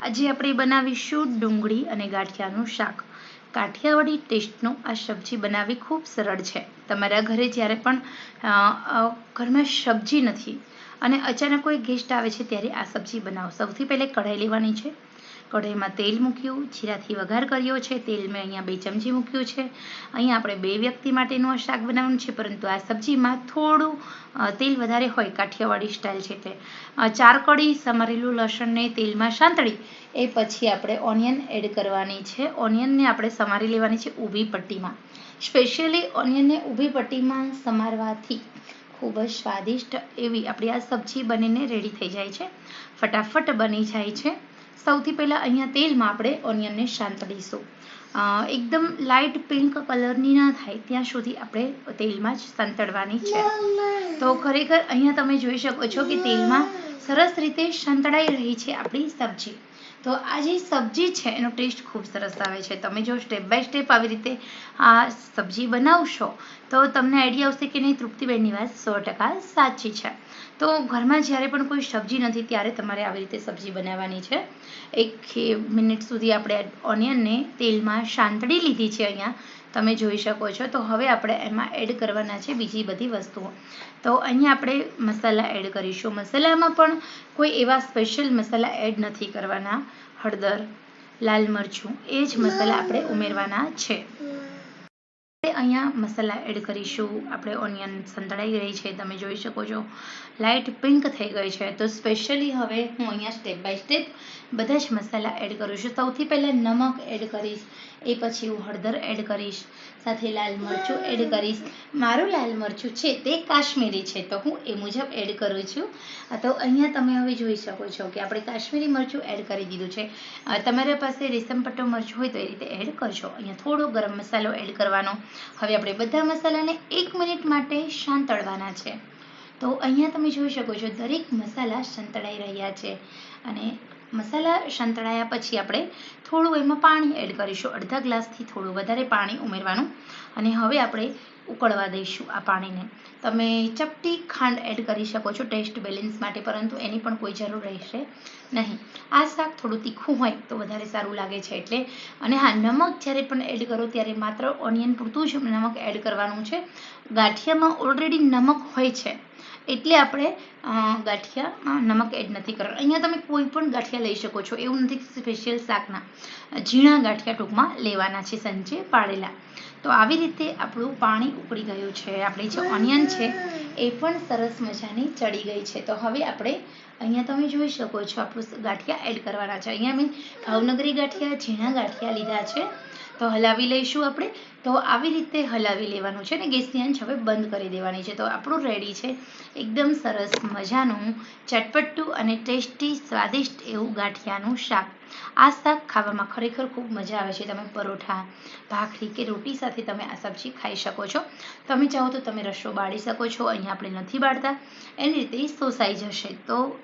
આજે આપણે બનાવીશું ડુંગળી અને ગાંઠિયાનું શાક. કાઠિયાવાડી ટેસ્ટનું આ સબ્જી બનાવવી ખૂબ સરળ છે. તમારા ઘરે જ્યારે પણ ઘરમાં સબ્જી નથી અને અચાનક કોઈ ગેસ્ટ આવે છે ત્યારે આ સબ્જી બનાવો. સૌથી પહેલાં કઢાઈ લેવાની છે. કઢાઈમાં તેલ મૂક્યું, જીરાથી વઘાર કર્યો છે. તેલ મેં અહીંયા બે ચમચી મૂક્યું છે. અહીંયા આપણે બે વ્યક્તિ માટેનું આ શાક બનાવવાનું છે, પરંતુ આ સબ્જીમાં થોડું તેલ વધારે હોય, કાઠિયાવાડી સ્ટાઇલ છે તે. ચાર કળી, સમારેલું લસણને તેલમાં સાંતળી. એ પછી આપણે ઓનિયન એડ કરવાની છે. ઓનિયનને આપણે સમારી લેવાની છે ઊભી પટ્ટીમાં. સ્પેશિયલી ઓનિયનને ઊભી પટ્ટીમાં સમારવાથી ખૂબ જ સ્વાદિષ્ટ એવી આપણી આ સબ્જી બનીને રેડી થઈ જાય છે. ફટાફટ બની જાય છે. સૌથી પહેલાં અહીંયા તેલમાં આપણે ઓનિયનને સાંતળીશું એકદમ લાઇટ પિંક કલરની ના થાય, ત્યાં સુધી આપણે તેલમાં જ સંતળવાની છે. તો ખરેખર અહીંયા તમે જોઈ શકો છો કે તેલમાં સરસ રીતે સંતળાઈ રહી છે આપણી સબ્જી. તો આ જે સબ્જી છે, એનો ટેસ્ટ ખૂબ સરસ આવે છે. તમે જો સ્ટેપ બાય સ્ટેપ આવી રીતે આ સબ્જી બનાવશો, તો તમને આઈડિયા આવશે કે નહીં, તૃપ્તિબેનની વાત સો ટકા સાચી છે. તો ઘરમાં જ્યારે પણ કોઈ સબ્જી નથી, ત્યારે તમારે આવી રીતે સબ્જી બનાવવાની છે. એક મિનિટ સુધી આપણે ઓનિયનને તેલમાં સાંતળી લીધી છે અહીંયા. તમે જોઈ શકો છો. તો હવે આપણે એમાં એડ કરવાના છે બીજી બધી વસ્તુઓ. તો અહીંયા આપણે મસાલા એડ કરીશું. મસાલામાં પણ કોઈ એવા સ્પેશિયલ મસાલા એડ નથી કરવાના. હળદર, લાલ મરચું, એ જ મસાલા આપણે ઉમેરવાના છે. અહીંયા મસાલા એડ કરીશું. આપણે ઓનિયન સંતળાઈ રહી છે, તમે જોઈ શકો છો. લાઇટ પિંક થઈ ગઈ છે. તો સ્પેશિયલી હવે હું અહીંયા સ્ટેપ બાય સ્ટેપ બધા જ મસાલા એડ કરું છું. સૌથી પહેલાં નમક એડ કરીશ. એ પછી હું હળદર એડ કરીશ, સાથે લાલ મરચું એડ કરીશ. મારું લાલ મરચું છે તે કાશ્મીરી છે, તો હું એ મુજબ એડ કરું છું. તો અહીંયા તમે હવે જોઈ શકો છો કે આપણે કાશ્મીરી મરચું એડ કરી દીધું છે. તમારા પાસે રેસમપટ્ટો મરચું હોય તો એ રીતે એડ કરજો. અહીંયા થોડો ગરમ મસાલો એડ કરવાનો. હવે આપણે બધા મસાલાને એક મિનિટ માટે શાંતળવાના છે. તો અહીંયા તમે જોઈ શકો છો દરેક મસાલા સંતળાઈ રહ્યા છે. અને મસાલા સંતળાયા પછી આપણે થોડું એમાં પાણી એડ કરીશું. અડધા ગ્લાસથી થોડું વધારે પાણી ઉમેરવાનું. અને હવે આપણે ઉકળવા દઈશું આ પાણીને. તમે ચપટી ખાંડ એડ કરી શકો છો ટેસ્ટ બેલેન્સ માટે, પરંતુ એની પણ કોઈ જરૂર રહેશે નહીં. આ શાક થોડું તીખું હોય તો વધારે સારું લાગે છે એટલે. અને હા, નમક જ્યારે પણ એડ કરો ત્યારે માત્ર ઓનિયન પૂરતું જ નમક એડ કરવાનું છે. ગાંઠિયામાં ઓલરેડી નમક હોય છે. એટલે આપણે ગાંઠિયામાં નમક એડ નથી કરવાનું. અહીંયા તમે કોઈ પણ ગાંઠિયા લઈ શકો છો, એવું નથી સ્પેશિયલ શાકના. ઝીણા ગાંઠિયા ટૂંકમાં લેવાના છે સંજે પાડેલા. તો આવી રીતે આપણું પાણી ઉકળી ગયું છે, આપણી જે ઓનિયન છે, એ પણ સરસ મજાની ચડી ગઈ છે. તો હવે આપણે અહીંયા તમે જોઈ શકો છો, આપણું ગાંઠિયા એડ કરવાના છે. અહીંયા મેં ભાવનગરી ગાંઠિયા, ઝીણા ગાંઠિયા લીધા છે. તો હલાવી લઈશું આપણે. તો આવી રીતે હલાવી લેવાનું છે ને ગેસની આંચ હવે બંધ કરી દેવાની છે. તો આપણું રેડી છે. એકદમ સરસ મજાનું, ચટપટું અને ટેસ્ટી, સ્વાદિષ્ટ એવું ગાંઠિયાનું શાક. આ શાક ખાવામાં ખરેખર ખૂબ મજા આવે છે. તમે પરોઠા, ભાખરી કે રોટી સાથે તમે આ સબ્જી ખાઈ શકો છો. તમે ચાહો તો તમે રસો બાળી શકો છો. અહીંયા આપણે નથી બાળતા. એની રીતે સોસાઈ જશે. તો